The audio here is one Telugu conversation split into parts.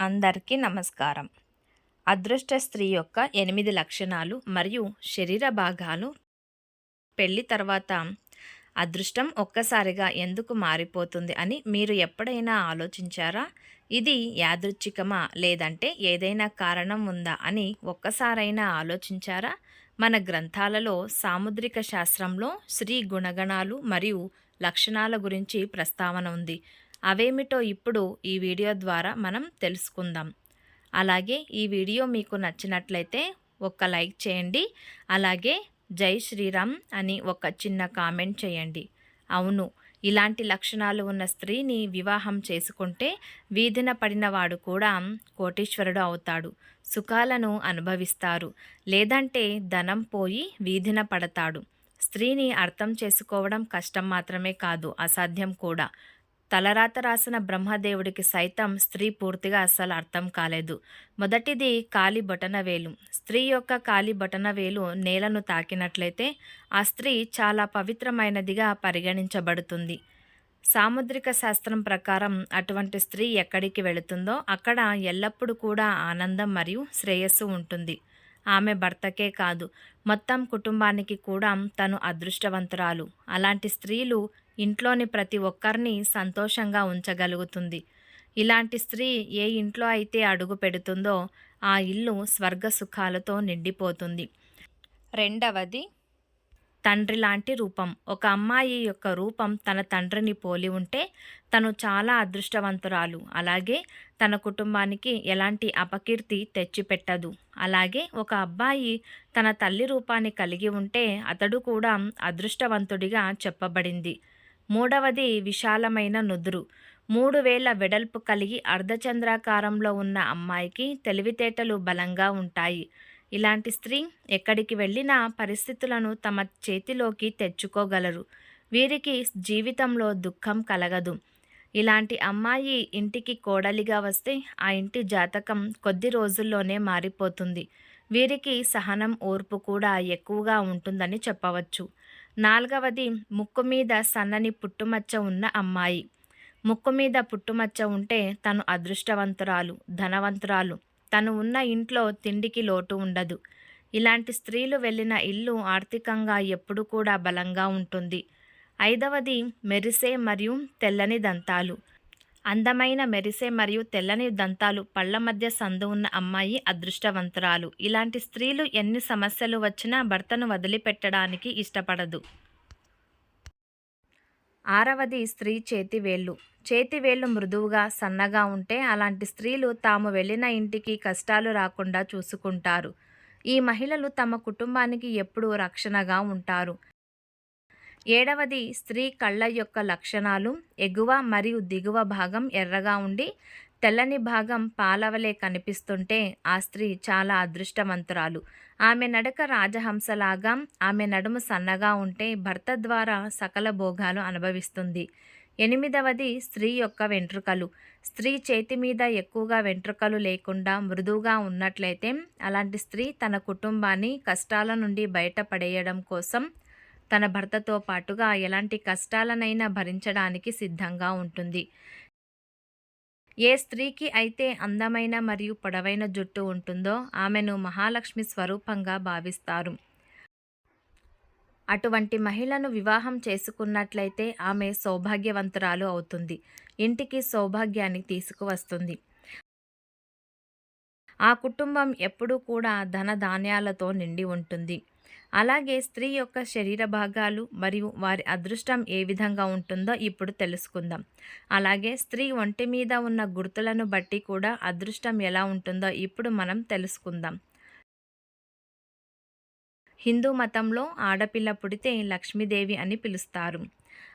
అందరికీ నమస్కారం. అదృష్ట స్త్రీ యొక్క ఎనిమిది లక్షణాలు మరియు శరీర భాగాలు. పెళ్ళి తర్వాత అదృష్టం ఒక్కసారిగా ఎందుకు మారిపోతుంది అని మీరు ఎప్పుడైనా ఆలోచించారా? ఇది యాదృచ్ఛికమా? లేదంటే ఏదైనా కారణం ఉందా అని ఒక్కసారైనా ఆలోచించారా? మన గ్రంథాలలో సాముద్రిక శాస్త్రంలో స్త్రీ గుణగణాలు మరియు లక్షణాల గురించి ప్రస్తావన ఉంది. అవేమిటో ఇప్పుడు ఈ వీడియో ద్వారా మనం తెలుసుకుందాం. అలాగే ఈ వీడియో మీకు నచ్చినట్లయితే ఒక లైక్ చేయండి. అలాగే జై శ్రీరామ్ అని ఒక చిన్న కామెంట్ చేయండి. అవును ఇలాంటి లక్షణాలు ఉన్న స్త్రీని వివాహం చేసుకుంటే వీధిన పడినవాడు కూడా కోటీశ్వరుడు అవుతాడు. సుఖాలను అనుభవిస్తారు. లేదంటే ధనం పోయి వీధిన పడతాడు. స్త్రీని అర్థం చేసుకోవడం కష్టం మాత్రమే కాదు అసాధ్యం కూడా. తలరాత రాసిన బ్రహ్మదేవుడికి సైతం స్త్రీ పూర్తిగా అస్సలు అర్థం కాలేదు. మొదటిది కాలి బటనవేలు స్త్రీ యొక్క కాలి బటనవేలు నేలను తాకినట్లయితే ఆ స్త్రీ చాలా పవిత్రమైనదిగా పరిగణించబడుతుంది. సాముద్రిక శాస్త్రం ప్రకారం అటువంటి స్త్రీ ఎక్కడికి వెళుతుందో అక్కడ ఎల్లప్పుడూ కూడా ఆనందం మరియు శ్రేయస్సు ఉంటుంది. ఆమె భర్తకే కాదు మొత్తం కుటుంబానికి కూడా తను అదృష్టవంతురాలు. అలాంటి స్త్రీలు ఇంట్లోని ప్రతి ఒక్కరిని సంతోషంగా ఉంచగలుగుతుంది. ఇలాంటి స్త్రీ ఏ ఇంట్లో అయితే అడుగు పెడుతుందో ఆ ఇల్లు స్వర్గ సుఖాలతో నిండిపోతుంది. రెండవది తండ్రి లాంటి రూపం. ఒక అమ్మాయి యొక్క రూపం తన తండ్రిని పోలి ఉంటే తను చాలా అదృష్టవంతురాలు. అలాగే తన కుటుంబానికి ఎలాంటి అపకీర్తి తెచ్చిపెట్టదు. అలాగే ఒక అబ్బాయి తన తల్లి రూపాన్ని కలిగి ఉంటే అతడు కూడా అదృష్టవంతుడిగా చెప్పబడింది. మూడవది విశాలమైన నుదురు. మూడు వేల వెడల్పు కలిగి అర్ధచంద్రాకారంలో ఉన్న అమ్మాయికి తెలివితేటలు బలంగా ఉంటాయి. ఇలాంటి స్త్రీ ఎక్కడికి వెళ్ళినా పరిస్థితులను తమ చేతిలోకి తెచ్చుకోగలరు. వీరికి జీవితంలో దుఃఖం కలగదు. ఇలాంటి అమ్మాయి ఇంటికి కోడలిగా వస్తే ఆ ఇంటి జాతకం కొద్ది రోజుల్లోనే మారిపోతుంది. వీరికి సహనం ఓర్పు కూడా ఎక్కువగా ఉంటుందని చెప్పవచ్చు. నాలుగవది ముక్కు మీద సన్నని పుట్టుమచ్చ ఉన్న అమ్మాయి. ముక్కు మీద పుట్టుమచ్చ ఉంటే తను అదృష్టవంతురాలు ధనవంతురాలు. తను ఉన్న ఇంట్లో తిండికి లోటు ఉండదు. ఇలాంటి స్త్రీలు వెళ్ళిన ఇల్లు ఆర్థికంగా ఎప్పుడు కూడా బలంగా ఉంటుంది. ఐదవది మెరిసే మరియు తెల్లని దంతాలు. అందమైన మెరిసే మరియు తెల్లని దంతాలు పళ్ళ మధ్య సందు ఉన్న అమ్మాయి అదృష్టవంతురాలు. ఇలాంటి స్త్రీలు ఎన్ని సమస్యలు వచ్చినా భర్తను వదిలిపెట్టడానికి ఇష్టపడదు. ఆరవది స్త్రీ చేతివేళ్ళు చేతివేళ్ళు మృదువుగా సన్నగా ఉంటే అలాంటి స్త్రీలు తాము వెళ్ళిన ఇంటికి కష్టాలు రాకుండా చూసుకుంటారు. ఈ మహిళలు తమ కుటుంబానికి ఎప్పుడూ రక్షణగా ఉంటారు. ఏడవది స్త్రీ కళ్ళ యొక్క లక్షణాలు. ఎగువ మరియు దిగువ భాగం ఎర్రగా ఉండి తెల్లని భాగం పాలవలే కనిపిస్తుంటే ఆ స్త్రీ చాలా అదృష్టవంతురాలు. ఆమె నడక రాజహంసలాగా ఆమె నడుము సన్నగా ఉంటే భర్త ద్వారా సకల భోగాలు అనుభవిస్తుంది. ఎనిమిదవది స్త్రీ యొక్క వెంట్రుకలు. స్త్రీ చేతి మీద ఎక్కువగా వెంట్రుకలు లేకుండా మృదువుగా ఉన్నట్లయితే అలాంటి స్త్రీ తన కుటుంబాన్ని కష్టాల నుండి బయటపడేయడం కోసం తన భర్తతో పాటుగా ఎలాంటి కష్టాలనైనా భరించడానికి సిద్ధంగా ఉంటుంది. ఏ స్త్రీకి అయితే అందమైన మరియు పొడవైన జుట్టు ఉంటుందో ఆమెను మహాలక్ష్మి స్వరూపంగా భావిస్తారు. అటువంటి మహిళను వివాహం చేసుకున్నట్లయితే ఆమె సౌభాగ్యవంతురాలు అవుతుంది. ఇంటికి సౌభాగ్యాన్ని తీసుకువస్తుంది. ఆ కుటుంబం ఎప్పుడూ కూడా ధన ధాన్యాలతో నిండి ఉంటుంది. అలాగే స్త్రీ యొక్క శరీర భాగాలు మరియు వారి అదృష్టం ఏ విధంగా ఉంటుందో ఇప్పుడు తెలుసుకుందాం. అలాగే స్త్రీ ఒంటి మీద ఉన్న గుర్తులను బట్టి కూడా అదృష్టం ఎలా ఉంటుందో ఇప్పుడు మనం తెలుసుకుందాం. హిందూ మతంలో ఆడపిల్ల పుడితే లక్ష్మీదేవి అని పిలుస్తారు.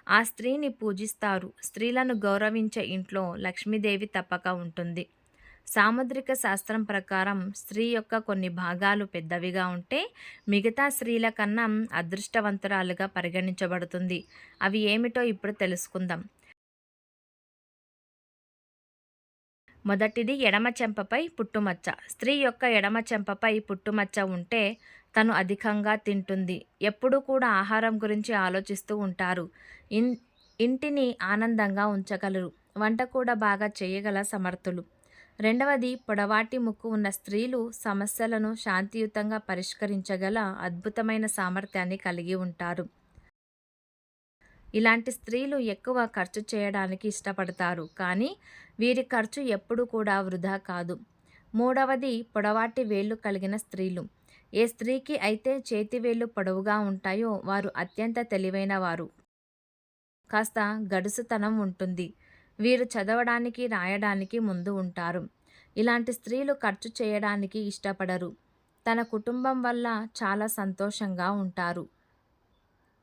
ఆ స్త్రీని పూజిస్తారు. స్త్రీలను గౌరవించే ఇంట్లో లక్ష్మీదేవి తప్పక ఉంటుంది. సాముద్రిక శాస్త్రం ప్రకారం స్త్రీ యొక్క కొన్ని భాగాలు పెద్దవిగా ఉంటే మిగతా స్త్రీల కన్నా అదృష్టవంతురాలుగా పరిగణించబడుతుంది. అవి ఏమిటో ఇప్పుడు తెలుసుకుందాం. మొదటిది ఎడమ చెంపపై పుట్టుమచ్చ. స్త్రీ యొక్క ఎడమ చెంపపై పుట్టుమచ్చ ఉంటే తను అధికంగా తింటుంది. ఎప్పుడూ కూడా ఆహారం గురించి ఆలోచిస్తూ ఉంటారు. ఇన్ ఇంటిని ఆనందంగా ఉంచగలరు. వంట కూడా బాగా చేయగల సమర్థులు. రెండవది పొడవాటి ముక్కు ఉన్న స్త్రీలు సమస్యలను శాంతియుతంగా పరిష్కరించగల అద్భుతమైన సామర్థ్యాన్ని కలిగి ఉంటారు. ఇలాంటి స్త్రీలు ఎక్కువ ఖర్చు చేయడానికి ఇష్టపడతారు కానీ వీరి ఖర్చు ఎప్పుడూ కూడా వృధా కాదు. మూడవది పొడవాటి వేళ్ళు కలిగిన స్త్రీలు. ఏ స్త్రీకి అయితే చేతి వేళ్ళు పొడవుగా ఉంటాయో వారు అత్యంత తెలివైన వారు కాస్త గడుసుతనం ఉంటుంది. వీరు చదవడానికి రాయడానికి ముందు ఉంటారు. ఇలాంటి స్త్రీలు ఖర్చు చేయడానికి ఇష్టపడరు. తన కుటుంబం వల్ల చాలా సంతోషంగా ఉంటారు.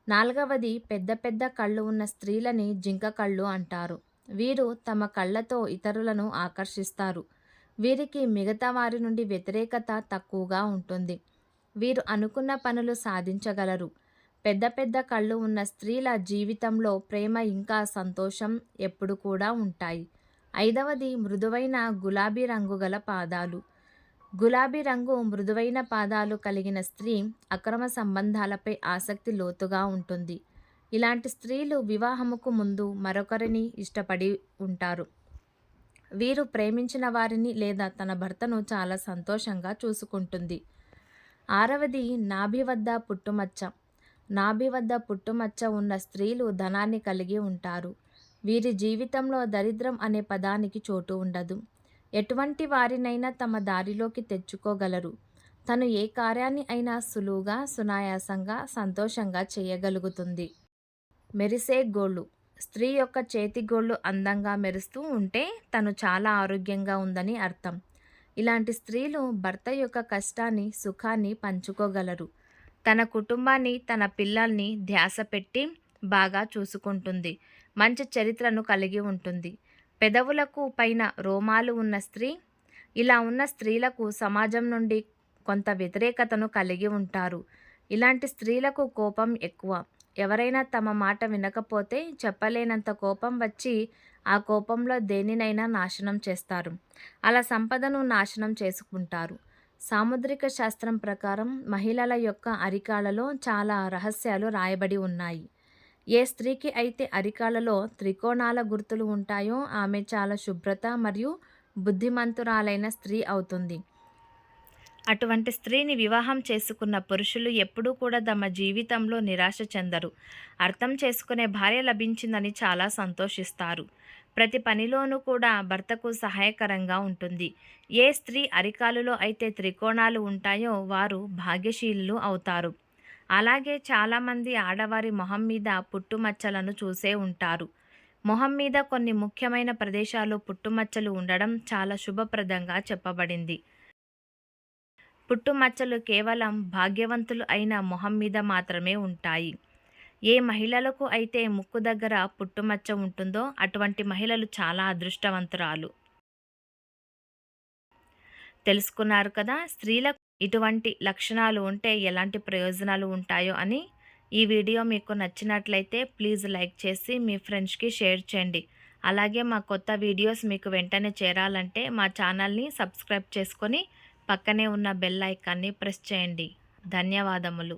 నాలుగవది పెద్ద పెద్ద కళ్ళు ఉన్న స్త్రీలని జింక కళ్ళు అంటారు. వీరు తమ కళ్ళతో ఇతరులను ఆకర్షిస్తారు. వీరికి మిగతా వారి నుండి వ్యతిరేకత తక్కువగా ఉంటుంది. వీరు అనుకున్న పనులు సాధించగలరు. పెద్ద పెద్ద కళ్ళు ఉన్న స్త్రీల జీవితంలో ప్రేమ ఇంకా సంతోషం ఎప్పుడు కూడా ఉంటాయి. ఐదవది మృదువైన గులాబీ రంగు గల పాదాలు. గులాబీ రంగు మృదువైన పాదాలు కలిగిన స్త్రీ అక్రమ సంబంధాలపై ఆసక్తి లోతుగా ఉంటుంది. ఇలాంటి స్త్రీలు వివాహముకు ముందు మరొకరిని ఇష్టపడి ఉంటారు. వీరు ప్రేమించిన వారిని లేదా తన భర్తను చాలా సంతోషంగా చూసుకుంటుంది. ఆరవది నాభి వద్ద పుట్టుమచ్చ. నాభి వద్ద పుట్టుమచ్చ ఉన్న స్త్రీలు ధనాన్ని కలిగి ఉంటారు. వీరి జీవితంలో దరిద్రం అనే పదానికి చోటు ఉండదు. ఎటువంటి వారినైనా తమ దారిలోకి తెచ్చుకోగలరు. తను ఏ కార్యాన్ని అయినా సులువుగా సునాయాసంగా సంతోషంగా చేయగలుగుతుంది. మెరిసే గోళ్ళు. స్త్రీ యొక్క చేతి గోళ్ళు అందంగా మెరుస్తూ ఉంటే తను చాలా ఆరోగ్యంగా ఉందని అర్థం. ఇలాంటి స్త్రీలు భర్త యొక్క కష్టాన్ని సుఖాన్ని పంచుకోగలరు. తన కుటుంబాన్ని తన పిల్లల్ని ధ్యాస పెట్టి బాగా చూసుకుంటుంది. మంచి చరిత్రను కలిగి ఉంటుంది. పెదవులకు పైన రోమాలు ఉన్న స్త్రీ ఇలా ఉన్న స్త్రీలకు సమాజం నుండి కొంత వ్యతిరేకతను కలిగి ఉంటారు. ఇలాంటి స్త్రీలకు కోపం ఎక్కువ. ఎవరైనా తమ మాట వినకపోతే చెప్పలేనంత కోపం వచ్చి ఆ కోపంలో దేనినైనా నాశనం చేస్తారు. అలా సంపదను నాశనం చేసుకుంటారు. సాముద్రిక శాస్త్రం ప్రకారం మహిళల యొక్క అరికాలలో చాలా రహస్యాలు రాయబడి ఉన్నాయి. ఏ స్త్రీకి అయితే అరికాలలో త్రికోణాల గుర్తులు ఉంటాయో ఆమె చాలా శుభ్రత మరియు బుద్ధిమంతురాలైన స్త్రీ అవుతుంది. అటువంటి స్త్రీని వివాహం చేసుకున్న పురుషులు ఎప్పుడూ కూడా తమ జీవితంలో నిరాశ చెందరు. అర్థం చేసుకునే భార్య లభించిందని చాలా సంతోషిస్తారు. ప్రతి పనిలోనూ కూడా భర్తకు సహాయకరంగా ఉంటుంది. ఏ స్త్రీ అరికాలులో అయితే త్రికోణాలు ఉంటాయో వారు భాగ్యశీలు అవుతారు. అలాగే చాలామంది ఆడవారి మొహం మీద పుట్టుమచ్చలను చూసే ఉంటారు. మొహం మీద కొన్ని ముఖ్యమైన ప్రదేశాలు పుట్టుమచ్చలు ఉండడం చాలా శుభప్రదంగా చెప్పబడింది. పుట్టుమచ్చలు కేవలం భాగ్యవంతులు అయిన మొహం మీద మాత్రమే ఉంటాయి. ఏ మహిళలకు అయితే ముక్కు దగ్గర పుట్టుమచ్చ ఉంటుందో అటువంటి మహిళలు చాలా అదృష్టవంతురాలు. తెలుసుకున్నారు కదా స్త్రీలకు ఇటువంటి లక్షణాలు ఉంటే ఎలాంటి ప్రయోజనాలు ఉంటాయో అని ఈ వీడియో మీకు నచ్చినట్లయితే ప్లీజ్ లైక్ చేసి మీ ఫ్రెండ్స్కి షేర్ చేయండి. అలాగే మా కొత్త వీడియోస్ మీకు వెంటనే చేరాలంటే మా ఛానల్ని సబ్స్క్రైబ్ చేసుకొని పక్కనే ఉన్న బెల్ ఐకాన్ని ప్రెస్ చేయండి. ధన్యవాదములు.